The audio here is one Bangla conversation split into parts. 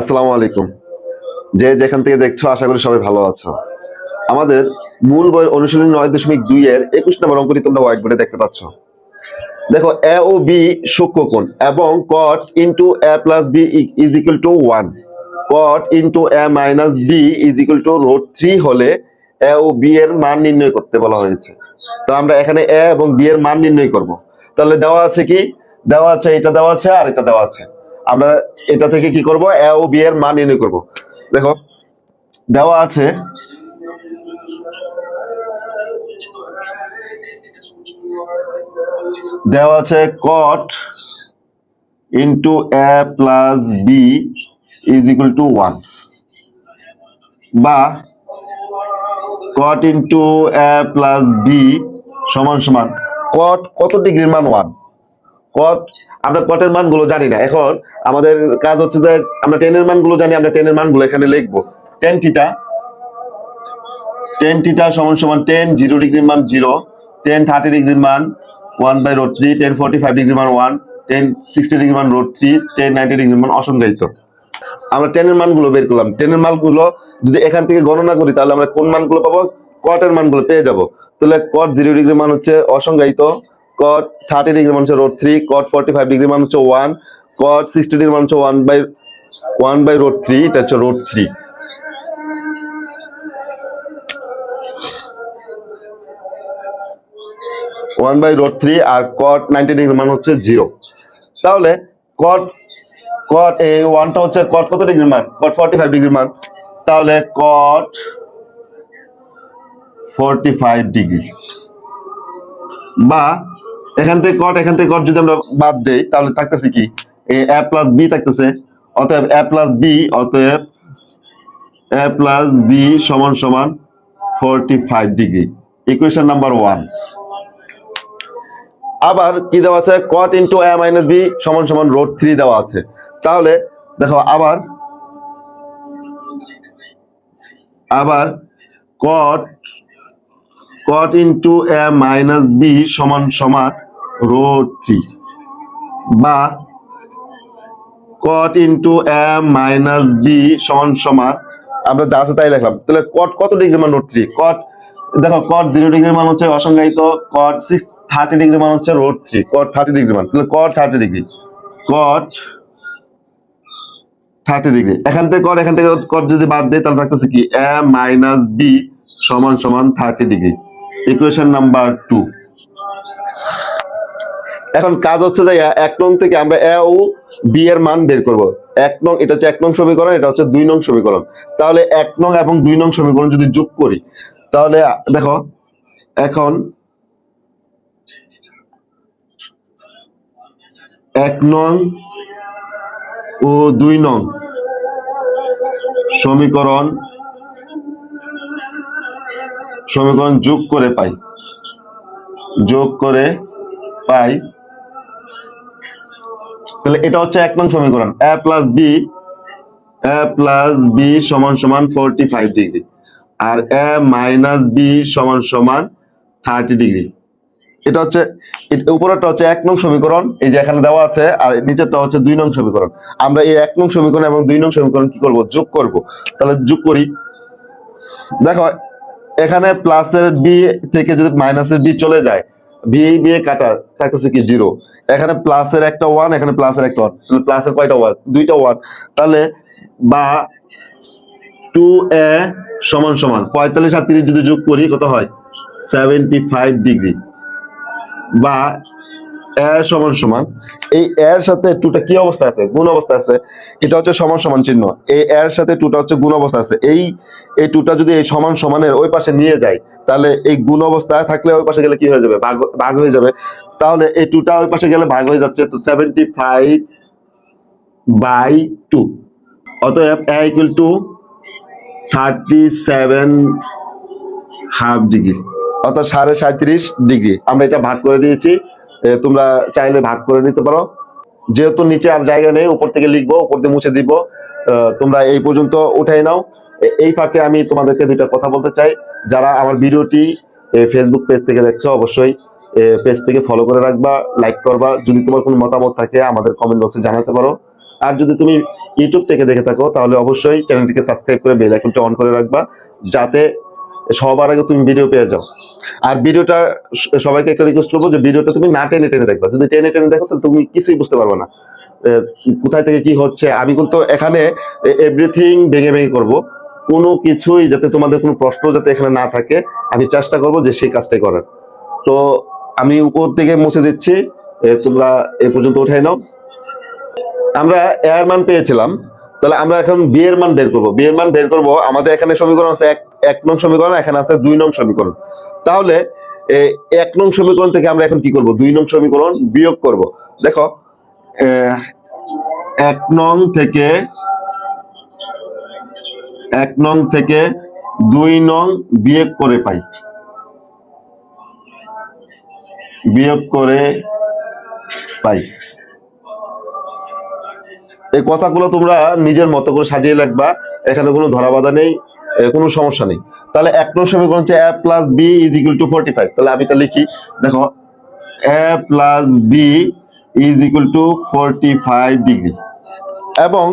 আসসালামু আলাইকুম। যে যেখান থেকে দেখছ, আশা করি সবাই ভালো আছো। আমাদের মূল বই অনুশীলনী নয় দশমিক দুই এর একুশ নম্বর অঙ্কটি তোমরা হোয়াইট বোর্ডে দেখতে পাচ্ছ। দেখো এ ও বি সূক্ষ্মকোণ এবং cot into A plus B is equal to one cot into A minus B is equal to root three হলে এ ও বি এর মান নির্ণয় করতে বলা হয়েছে। তো আমরা এখানে এ এবং বি এর মান নির্ণয় করব। তাহলে দেওয়া আছে কি? দেওয়া আছে, এটা দেওয়া আছে আর এটা দেওয়া আছে। আমরা এটা থেকে কি করব? এ ও বি এর মান নির্ণয় করব। দেখো, দেওয়া আছে দেওয়া আছে cot into A plus B is equal to one বা cot into A plus B সমান সমান কট কত ডিগ্রির মান ওয়ান কট আমরা কটের মানগুলো জানি না। এখন আমাদের কাজ হচ্ছে যে আমরা টেনের মানগুলো জানি, আমরা টেনের মানগুলো এখানে লিখব। টেন টিটা টেন টিটা সমান সমান টেন জিরো ডিগ্রির মান জিরো টেন থার্টি ডিগ্রির মান one by root three tan forty five ডিগ্রির মান ওয়ান টেন সিক্সটি ডিগ্রি মান root three tan ninety degree মান অসংজ্ঞায়িত। আমরা টেনের মানগুলো বের করলাম। টেনের মানগুলো যদি এখান থেকে গণনা করি, তাহলে আমরা কোন মানগুলো পাবো? কটের মানগুলো পেয়ে যাব। তাহলে কট জিরো ডিগ্রি মান হচ্ছে অসংজ্ঞায়িত। কট থার্টি ডিগ্রি মান হচ্ছে root three cot forty five degree মান হচ্ছে ওয়ান কট সিক্সটি ডিগ্রি মান হচ্ছে one by one by root three এটা হচ্ছে root three one by root three R cot ninety degree মান হচ্ছে জিরো তাহলে কট কট এই ওয়ানটা হচ্ছে কট কত ডিগ্রি মান? কট ফর্টি ফাইভ ডিগ্রি মান। তাহলে কট ফর্টি ফাইভ ডিগ্রি বা এখান থেকে কট এখান থেকে কট যদি আমরা বাদ দেই, তাহলে থাকতেছে কি? এ প্লাস বি থাকতেছে। অতএব এ প্লাস বি অতএব এ প্লাস বি সমান সমান forty five degree equation number one আবার কি দেওয়া আছে? Cot into A minus B সমান সমান রোড থ্রি দেওয়া আছে। তাহলে, দেখো, আবার আবার cot cot into A minus B সমান সমান থ্রি। বা cot into M minus B সমান সমান, আমরা যা আছে তাই লিখলাম। তাহলে কট কত ডিগ্রি মান রোড থ্রি? কট দেখো কট জিরো ডিগ্রি মান হচ্ছে অসংজ্ঞায়িত কট সিক্স থার্টি ডিগ্রি মান হচ্ছে root three. Cot thirty degree মান। তাহলে cot thirty degree. Cot thirty degree. এখান থেকে কট এখান থেকে কট যদি বাদ দেয় তাহলে থাকতেছে কি? এ মাইনাস বি সমান সমান thirty degree. Equation number two এখন কাজ হচ্ছে যে এক নং থেকে আমরা এ ও বি এর মান বের করব। এক নং, এটা হচ্ছে এক নং সমীকরণ, এটা হচ্ছে দুই নং সমীকরণ। তাহলে এক নং এবং দুই নং সমীকরণ যদি যোগ করি, তাহলে দেখো, এখন এক নং ও দুই নং সমীকরণ সমীকরণ যোগ করে পাই। যোগ করে পাই তাহলে এটা হচ্ছে এক নং সমীকরণ। A plus B A plus B সমান সমান ফোরটি ফাইভ ডিগ্রি আর এ মাইনাস বি সমান সমান থার্টি ডিগ্রি এটা হচ্ছে উপরেরটা হচ্ছে এক নং সমীকরণ, এই যে এখানে দেওয়া আছে, আর নিচেরটা হচ্ছে দুই নং সমীকরণ। আমরা এই এক নং সমীকরণ এবং দুই নং সমীকরণ কি করব? যোগ করব। তাহলে যোগ করি। দেখো, এখানে প্লাসের বি থেকে যদি মাইনাসের বি চলে যায় বি বি কাটা, থাকতেছে কি জিরো এখানে প্লাসের একটা ওয়ান এখানে প্লাসের একটা ওয়ান প্লাসের কয়টা ওয়ান দুইটা ওয়ান তাহলে বা টু এ সমান সমান পঁয়তাল্লিশ আর তিরিশ যদি যোগ করি, কত হয়? সেভেন্টি ফাইভ ডিগ্রি বা এ সমান সমান। এই এর সাথে টুটা কি অবস্থা আছে? গুণ অবস্থা আছে। এটা হচ্ছে সমান সমান চিহ্ন। এই এর সাথে টুটা হচ্ছে গুণ অবস্থা আছে। এই এই টুটা যদি এই সমান সমানের ওই পাশে নিয়ে যায়, তাহলে এই গুণ অবস্থায় থাকলে ওই পাশে গেলে কি হয়ে যাবে? ভাগ ভাগ হয়ে যাবে। তাহলে এই টুটা ওই পাশে গেলে ভাগ হয়ে যাচ্ছে তো সেভেন্টি ফাইভ বাই টু অতএব A equal to thirty seven half degree অর্থাৎ সাড়ে সাঁত্রিশ ডিগ্রি আমরা এটা ভাগ করে দিয়েছি। তোমরা চাইলে ভাগ করে নিতে পারো। যেহেতু নিচে আর জায়গা নেই, উপর থেকে লিখব, উপর দিয়ে মুছে দিব। তোমরা এই পর্যন্ত উঠাই নাও। এই ফাঁকে আমি তোমাদেরকে দুইটা কথা বলতে চাই। যারা আমার ভিডিওটি ফেসবুক পেজ থেকে দেখছ, অবশ্যই পেজটিকে ফলো করে রাখবা লাইক করবা। যদি তোমার কোনো মতামত থাকে, আমাদের কমেন্ট বক্সে জানাতে পারো। আর যদি তুমি ইউটিউব থেকে দেখে থাকো, তাহলে অবশ্যই চ্যানেলটিকে সাবস্ক্রাইব করে বেল আইকনটা অন করে রাখবা, যাতে সবার আগে তুমি ভিডিও পেয়ে যাও। আর ভিডিওটা সবাইকে একটা রিকোয়েস্ট করব যে ভিডিওটা তুমি না টেনে টেনে দেখবা। যদি টেনে টেনে দেখো, তাহলে তুমি কিছুই বুঝতে পারবে না। কোথায় থেকে কি হচ্ছে? আমি কিন্তু এখানে এভরিথিং ভেঙে ভেঙে করব। কোনো কিছুই যাতে তোমাদের কোনো প্রশ্ন যাতে এখানে না থাকে, আমি চেষ্টা করব যে সেই কাজটাই করার। তো আমি উপর থেকে মুছে দিচ্ছি। তোমরা এ পর্যন্ত উঠাই নাও। আমরা মান পেয়েছিলাম। তাহলে আমরা এখন বি এর মান বের করব। বি এর মান বের করব, আমাদের এখানে সমীকরণ আছে এক এক নং সমীকরণ, এখানে আছে দুই নং সমীকরণ। তাহলে এক নং সমীকরণ থেকে আমরা এখন কি করব? দুই নং সমীকরণ বিয়োগ করব। দেখো এক নং থেকে, এক নং থেকে দুই নং বিয়োগ করে পাই। বিয়োগ করে পাই। এই কথাগুলো তোমরা নিজের মতো করে সাজিয়ে লিখবা এখানে কোনো ধরাবাধা নেই কোনো সমস্যা নেই। তাহলে এক নং সমীকরণ হচ্ছে A plus B is equal to forty five তাহলে আমি এটা লিখি, দেখো A plus B is equal to forty five degree এবং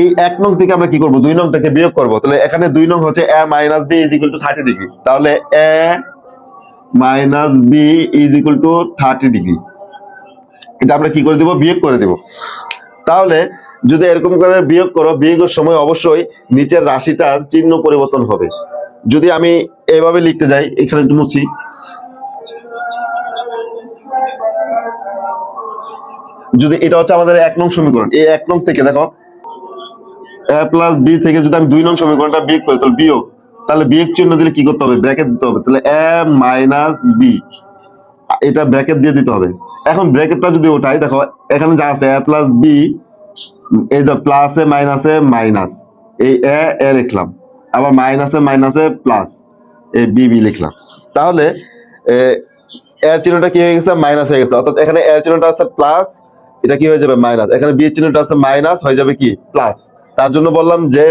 এই এক নং থেকে আমরা কি করব? দুই নং থেকে বিয়োগ করব। তাহলে এখানে দুই নং হচ্ছে A minus B is equal to thirty degree তাহলে A minus B is equal to thirty degree এটা আমরা কি করে দিব? বিয়োগ করে দিব। তাহলে যদি এরকম করে বিয়োগ করো, বিয়োগের সময় অবশ্যই নিচের রাশিটার চিহ্ন পরিবর্তন হবে। যদি আমি এভাবে লিখতে যাই, এখানে একটু মুছি। যদি এটা হচ্ছে আমাদের এক নং সমীকরণ, এই এক নং থেকে দেখো, এ প্লাস বি থেকে যদি আমি দুই নং সমীকরণটা বিয়োগ করি, তাহলে বিয়োগ তাহলে বিয়োগ চিহ্ন দিলে কি করতে হবে? ব্র্যাকেট দিতে হবে। তাহলে এ মাইনাস বি এটা ব্র্যাকেট দিয়ে দিতে হবে। এখন ব্র্যাকেটটা যদি ওঠাই দেখো এখানে যা আছে এ প্লাস বি এই যে প্লাসে মাইনাসে মাইনাস এই এ এ লিখলাম। আবার মাইনাসে মাইনাসে প্লাস এই বি বি লিখলাম। তাহলে এ, এর চিহ্নটা কি হয়ে গেছে? মাইনাস হয়ে গেছে। অর্থাৎ এখানে এর চিহ্নটা আছে প্লাস এটা কি হয়ে যাবে? মাইনাস এখানে বি এর চিহ্নটা আছে মাইনাস হয়ে যাবে কি? প্লাস তার জন্য বললাম যে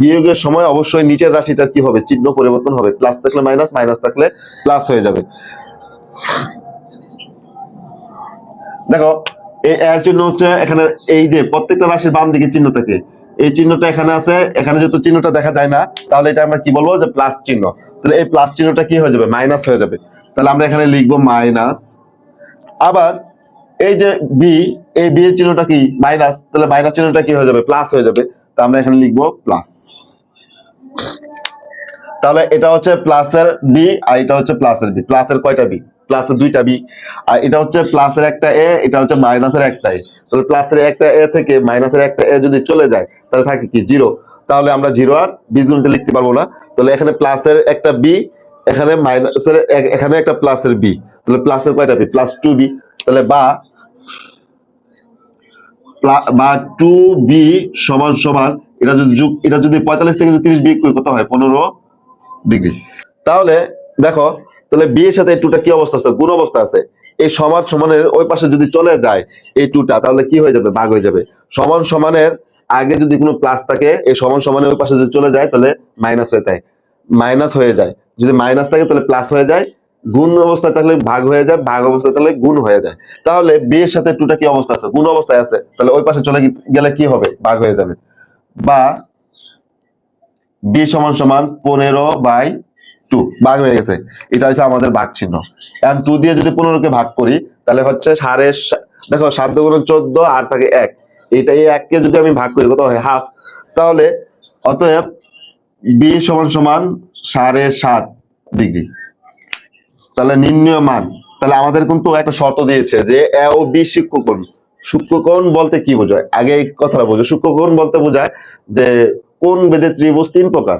বিয়োগের সময় অবশ্যই নিচের রাশিটার কি হবে? চিহ্ন পরিবর্তন হবে। প্লাস থাকলে মাইনাস মাইনাস থাকলে প্লাস হয়ে যাবে। দেখো, এই এর চিহ্ন হচ্ছে এখানে এই যে প্রত্যেকটা রাশির বাম দিকে চিহ্ন থাকে। এই চিহ্নটা এখানে আছে, এখানে যেহেতু চিহ্নটা দেখা যায় না, তাহলে এটা আমরা কি বলব যে প্লাস চিহ্ন। তাহলে এই প্লাস চিহ্নটা কি হয়ে যাবে? মাইনাস হয়ে যাবে। তাহলে আমরা এখানে লিখব মাইনাস আবার এই যে বি এই বি এর চিহ্নটা কি মাইনাস তাহলে মাইনাস চিহ্নটা কি হয়ে যাবে? প্লাস হয়ে যাবে। তা আমরা এখানে লিখব প্লাস তাহলে এটা হচ্ছে প্লাসের বি আর এটা হচ্ছে প্লাসের বি প্লাসের কয়টা বি প্লাসের দুইটা বি আর এটা হচ্ছে প্লাসের একটা এ এটা হচ্ছে মাইনাসের একটা এ তাহলে প্লাসের একটা এ থেকে মাইনাসের একটা এ যদি চলে যায়, তাহলে থাকে কি জিরো তাহলে আমরা জিরো আর বীজগণিতে লিখতে পারব না। তাহলে এখানে প্লাসের একটা বি এখানে মাইনাসের এখানে একটা প্লাসের বি তাহলে প্লাসের কয়টা বি প্লাস টু বি তাহলে বা বা টু বি সমান সমান, এটা যদি যুগ, এটা যদি পঁয়তাল্লিশ থেকে তিরিশ বিয়োগ করি, কত হয়? পনেরো ডিগ্রি। তাহলে দেখো তাহলে বি এর সাথে এই টুটা কি অবস্থা আছে? গুণ অবস্থা আছে। এই সমান সমানের ওই পাশে যদি চলে যায় এই টুটা, তাহলে কি হয়ে যাবে? ভাগ হয়ে যাবে। সমান সমানের আগে যদি কোনো প্লাস থাকে, এই সমান সমানের ওই পাশে যদি চলে যায়, তাহলে মাইনাস হয়ে যায়। মাইনাস হয়ে যায়। যদি মাইনাস থাকে, তাহলে প্লাস হয়ে যায়। গুণ অবস্থায় তাহলে ভাগ হয়ে যায়, ভাগ অবস্থায় তাহলে গুণ হয়ে যায়। তাহলে বি এর সাথে টুটা কি অবস্থা আছে? গুণ অবস্থায় আছে। তাহলে ওই পাশে চলে গেলে কি হবে? ভাগ হয়ে যাবে। বা বি সমান সমান পনেরো বাই টু ভাগ হয়ে গেছে। এটা হচ্ছে আমাদের ভাগ চিহ্ন এখন টু দিয়ে যদি পনেরোকে ভাগ করি, তাহলে হচ্ছে সাড়ে দেখো সাত গুণ চোদ্দ, আর থাকে এক। এটা এই এককে যদি আমি ভাগ করি, কত হয়? হাফ তাহলে অতএব বি সমান সমান সাড়ে সাত ডিগ্রি। তাহলে নির্ণয় মান। তাহলে আমাদের কিন্তু একটা শর্ত দিয়েছে যে এ ও বি সূক্ষ্মকোণ। সূক্ষ্মকোণ বলতে কি বোঝায়? আগে এই কথাটা বোঝো। সূক্ষ্মকোণ বলতে বোঝায় যে কোন বেদে ত্রিভুজ তিন প্রকার।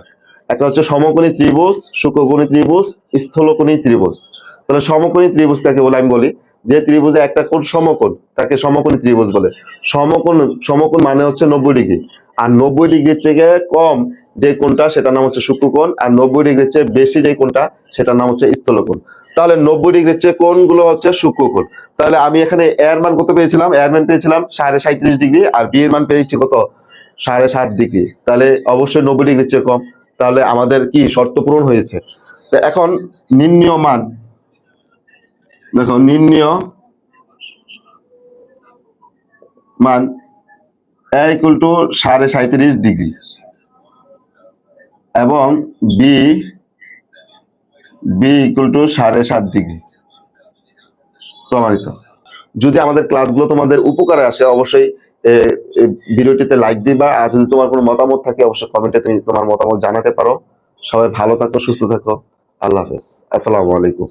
একটা হচ্ছে সমকোণী ত্রিভুজ সূক্ষ্মকোণী ত্রিভুজ, স্থূলকোণী ত্রিভুজ। তাহলে সমকোণী ত্রিভুজ কাকে বলে, আমি বলি, যে ত্রিভুজে একটা কোণ সমকোণ, তাকে সমকোণী ত্রিভুজ বলে। সমকোণ সমকোণ মানে হচ্ছে নব্বই ডিগ্রি। আর নব্বই ডিগ্রির থেকে কম যে কোণটা, সেটার নাম হচ্ছে সূক্ষ্মকোণ আর নব্বই ডিগ্রির চেয়ে বেশি যে কোণটা, সেটার নাম হচ্ছে স্থলকোণ। তাহলে নব্বই ডিগ্রির চেয়ে কোণগুলো হচ্ছে সূক্ষ্মকোণ তাহলে আমি এখানে এর মান কত পেয়েছিলাম? এর মান পেয়েছিলাম সাড়ে সাঁত্রিশ ডিগ্রি, আর বি এর মান পেয়েছি কত? সাড়ে সাত ডিগ্রি। তাহলে অবশ্যই নব্বই ডিগ্রির চেয়ে কম। তাহলে আমাদের কি শর্ত পূরণ হয়েছে? এখন নির্ণীয় মান দেখো নির্ণীয় মান এ ইকুয়াল টু সাড়ে সাঁত্রিশ ডিগ্রি এবং বি বি ইকুয়াল টু সাড়ে সাত ডিগ্রি। প্রমাণিত। যদি আমাদের ক্লাসগুলো তোমাদের উপকারে আসে, অবশ্যই ভিডিওটিতে লাইক দিবা। আর যদি তোমার কোনো মতামত থাকে, অবশ্যই কমেন্টে তুমি তোমার মতামত জানাতে পারো। সবাই ভালো থাকো, সুস্থ থাকো। আল্লাহ হাফেজ। আসসালামু আলাইকুম।